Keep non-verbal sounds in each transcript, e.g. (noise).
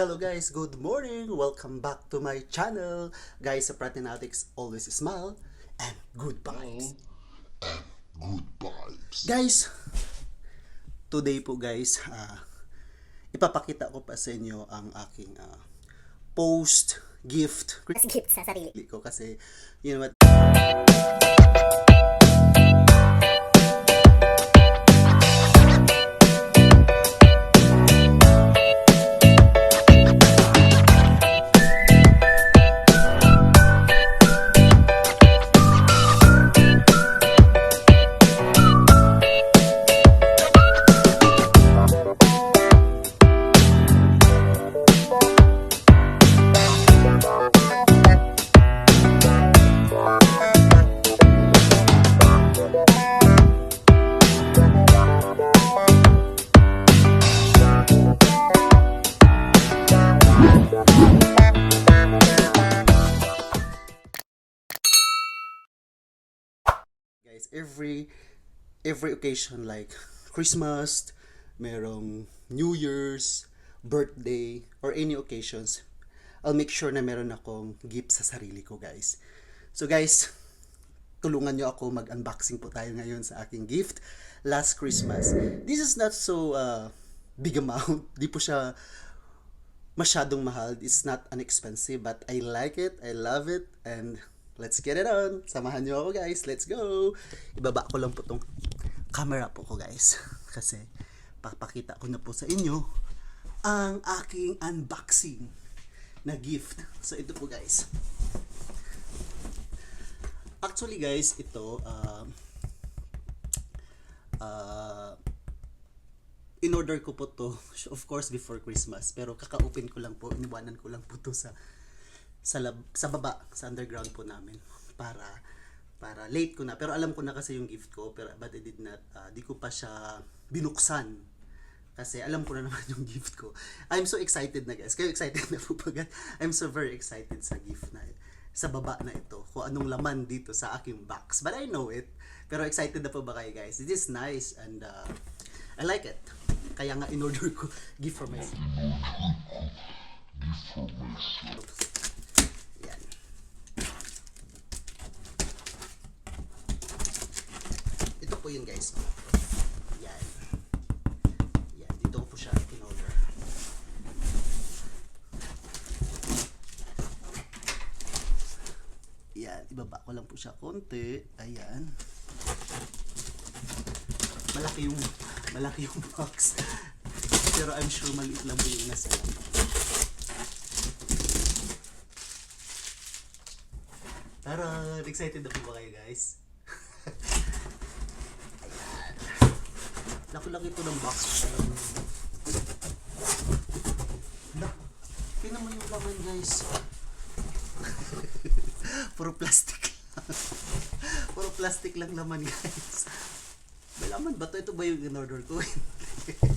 Hello guys, good morning! Welcome back to my channel! Guys, sa Pratinatics, always smile and good vibes. Good vibes. Guys, today po guys, ah, ipapakita ko pa sa inyo ang aking ah, post gift gift sa sarili. ko kasi you know what every every occasion like Christmas, merong New Year's, birthday, or any occasions, I'll make sure na meron akong gift sa sarili ko guys. So guys, tulungan nyo ako mag-unboxing po tayo ngayon sa aking gift last Christmas. This is not so uh, big amount. (laughs) Di po siya masyadong mahal. It's not unexpensive, but I like it. I love it. And let's get it on. Samahan nyo ako guys. Let's go. Ibaba ko lang po tong camera po ko guys. (laughs) Kasi papakita ko na po sa inyo ang aking unboxing na gift. So ito po guys. Actually guys, ito um uh, in order ko po to (laughs) of course before Christmas pero kaka-open ko lang po iniwanan ko lang po to sa sa lab, sa baba sa underground po namin. Para para late ko na. Pero alam ko na kasi yung gift ko pero but I did not uh, di ko pa siya binuksan. Kasi alam ko na naman yung gift ko. I'm so excited na guys. Kayo excited na po ba? I'm so very excited sa gift na sa baba na ito. Kung anong laman dito sa aking box. But I know it. Pero excited na po ba kayo guys? It is nice and uh, I like it. Kaya nga in-order ko gift for myself ito po yun guys. Yan. Yan dito ko po siya in-order. Yan ibaba ko lang po siya konti. Ayan. Malaki yung malaki yung box. Pero I'm sure maliit lang po yung nasa. Tara, excited na po ba kayo guys? Laki-laki ito ng box. Tingnan mo yung laman guys. (laughs) Puro plastic lang. (laughs) Puro plastic lang laman guys. May laman ba to? Ito ba yung in-order ko?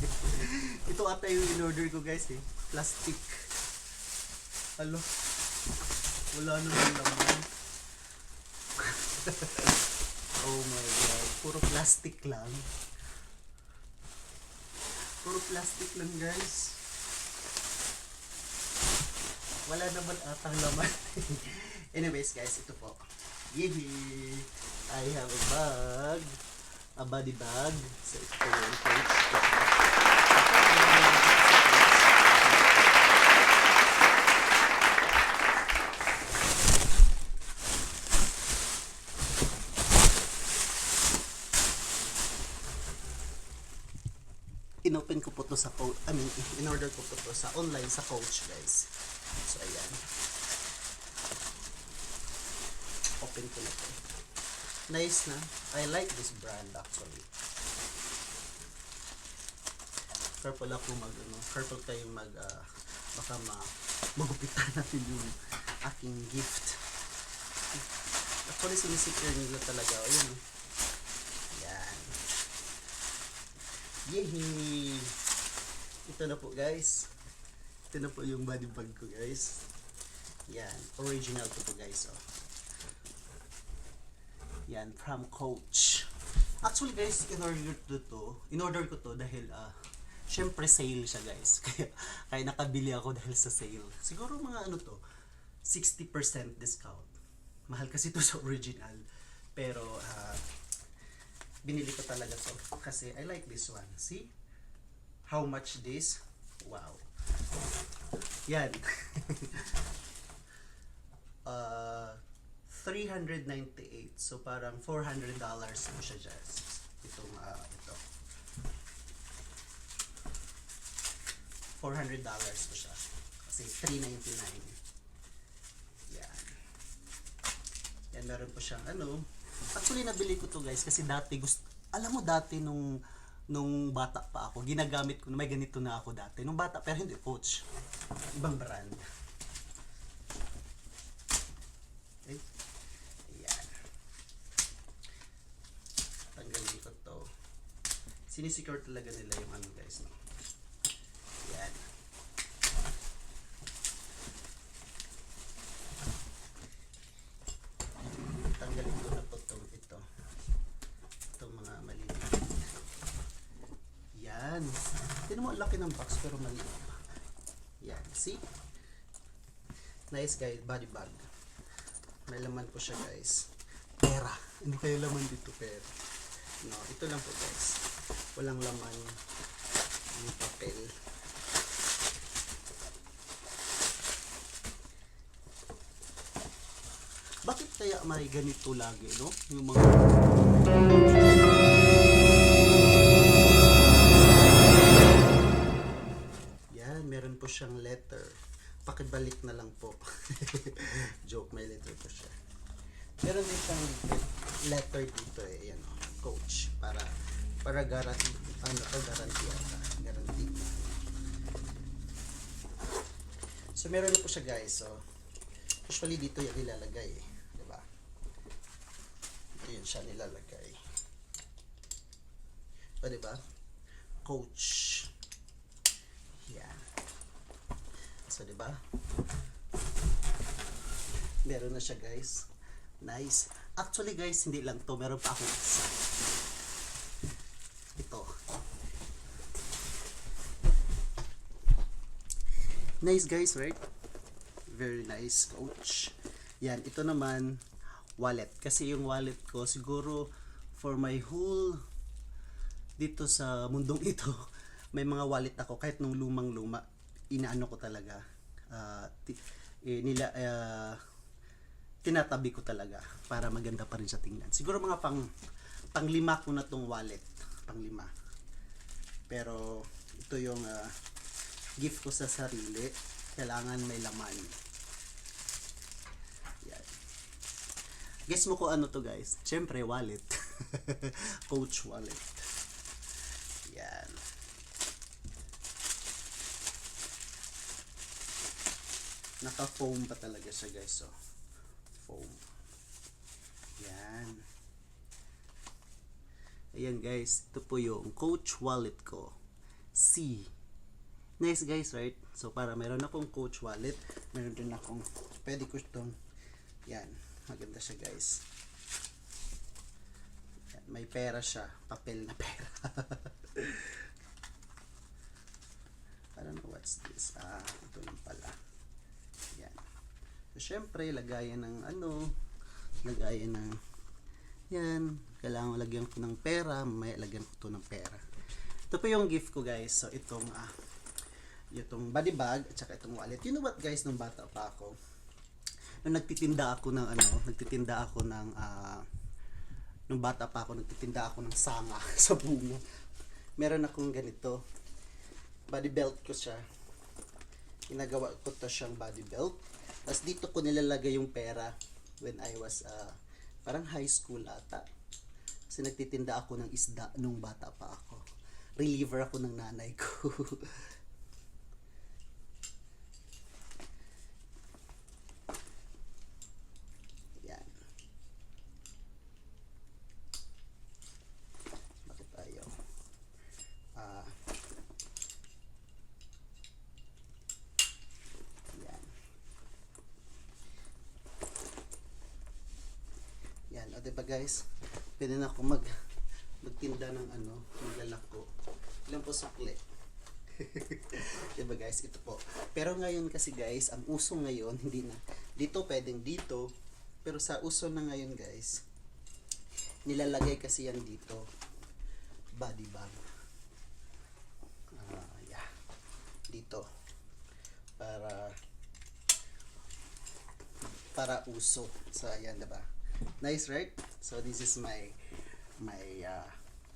(laughs) Ito ata yung in-order ko guys eh. Plastic. Alo. Wala naman laman. oh my god. Puro plastic lang. Puro plastic lang guys. Wala naman atang laman. (laughs) Anyways guys, ito po. Yehey! I have a bag. A body bag. So ito yung coach. Inopen ko po to sa coach, I mean, in-order ko po to sa online sa coach, guys. So, ayan. Open ko na to. Nice na. I like this brand actually. Purple ako mag, ano, purple tayo mag, ah, baka ma, magupitan (laughs) natin yung aking gift. Actually, sinisecure nila talaga. Ayun. oh. Yan. Yehey! Ito na po guys. Ito na po yung body bag ko guys. Yan. Original to po guys. Oh. Yan. From Coach. Actually guys, in order to to, in order ko to dahil ah syempre sale siya guys. (laughs) Kaya, kaya nakabili ako dahil sa sale. Siguro mga ano to, 60% discount. Mahal kasi to sa original. Pero, ah, binili ko talaga to kasi I like this one. See? How much this? Wow. Yan. (laughs) uh, 398. So parang 400 dollars mo siya just. Itong ah, ito. 400 dollars ko siya. Kasi 399. Yan. Yan, meron po siyang ano. Actually, nabili ko to guys kasi dati gusto, alam mo dati nung nung bata pa ako, ginagamit ko, may ganito na ako dati. Nung bata, pero hindi coach. Ibang brand. Okay. Ayan. Tanggalin ko to. Sinisecure talaga nila yung ano guys. No? Ayan. Tanggalin ko na po itong ito. Itong mga maliliit. Yan. Tinan mo, laki ng box pero maliit. Yan. See? Nice guys, body bag. May laman po siya guys. Pera. Hindi kayo laman dito pera. No, ito lang po guys. Walang laman yung papel. Bakit kaya may ganito lagi, no? Yung mga Pakibalik na lang po. (laughs) Joke, may letter po siya. Meron din siyang letter dito eh, yan oh, coach. Para, para guarantee, ano to, guarantee ata. Guarantee. So, meron po siya guys. So, usually dito yung ilalagay eh. Diba? Ito yun siya nilalagay. O, diba? Coach. Yan. So, di ba? Meron na siya, guys. Nice. Actually, guys, hindi lang to. Meron pa akong isa. Ito. Nice, guys, right? Very nice, coach. Yan, ito naman, wallet. Kasi yung wallet ko, siguro, for my whole dito sa mundong ito, (laughs) may mga wallet ako kahit nung lumang luma, inaano ko talaga. ti- eh, nila ah, tinatabi ko talaga para maganda pa rin sa tingnan. Siguro mga pang panglima ko na tong wallet, panglima. Pero ito yung ah, gift ko sa sarili. Kailangan may laman. Yan. Guess mo ko ano to guys? Siyempre wallet. (laughs) Coach wallet. Yan. Naka-foam pa talaga siya guys. So, foam. Yan. Ayan guys, ito po yung coach wallet ko. C. Nice guys, right? So para meron akong coach wallet, meron din akong, pwede ko itong, yan, maganda siya guys. Yan, may pera siya, papel na pera. (laughs) I don't know what's this. Ah, ito lang pala. So, syempre, lagayan ng ano, lagayan ng, yan, kailangan lagyan ko ng pera, may lagyan ko to ng pera. Ito po yung gift ko guys. So, itong, ah, itong body bag, at saka itong wallet. You know what guys, nung bata pa ako, nung nagtitinda ako ng ano, nagtitinda ako ng, ah, nung bata pa ako, nagtitinda ako ng sanga (laughs) sa bunga. Meron akong ganito, body belt ko siya. Ginagawa ko to siyang body belt. Tapos dito ko nilalagay yung pera when I was uh, parang high school ata. Kasi nagtitinda ako ng isda nung bata pa ako. Reliever ako ng nanay ko. (laughs) Yan. Bakit ayaw? Ah, Yan. O diba guys? Pwede na ako mag magtinda ng ano, maglalako. Ilan po sukli? (laughs) diba guys, ito po. Pero ngayon kasi guys, ang uso ngayon, hindi na, dito pwedeng dito, pero sa uso na ngayon guys, nilalagay kasi yan dito, body bag. Ah, yeah. Dito. Para, para uso. So, ayan, diba? Nice, right? So, this is my, my, uh,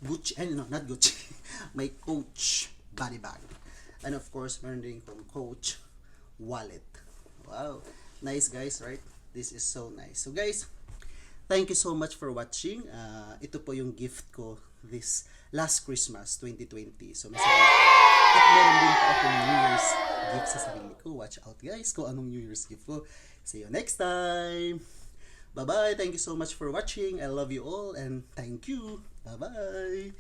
Gucci, eh, no, not Gucci, (laughs) my Coach body bag. And of course, meron din from Coach wallet. Wow. Nice, guys, right? This is so nice. So, guys, thank you so much for watching. Uh, ito po yung gift ko this last Christmas 2020. So, masaya. At meron din po ako New Year's gift sa sarili ko. Watch out guys kung anong New Year's gift ko. See you next time! Bye-bye! Thank you so much for watching. I love you all and thank you! Bye-bye!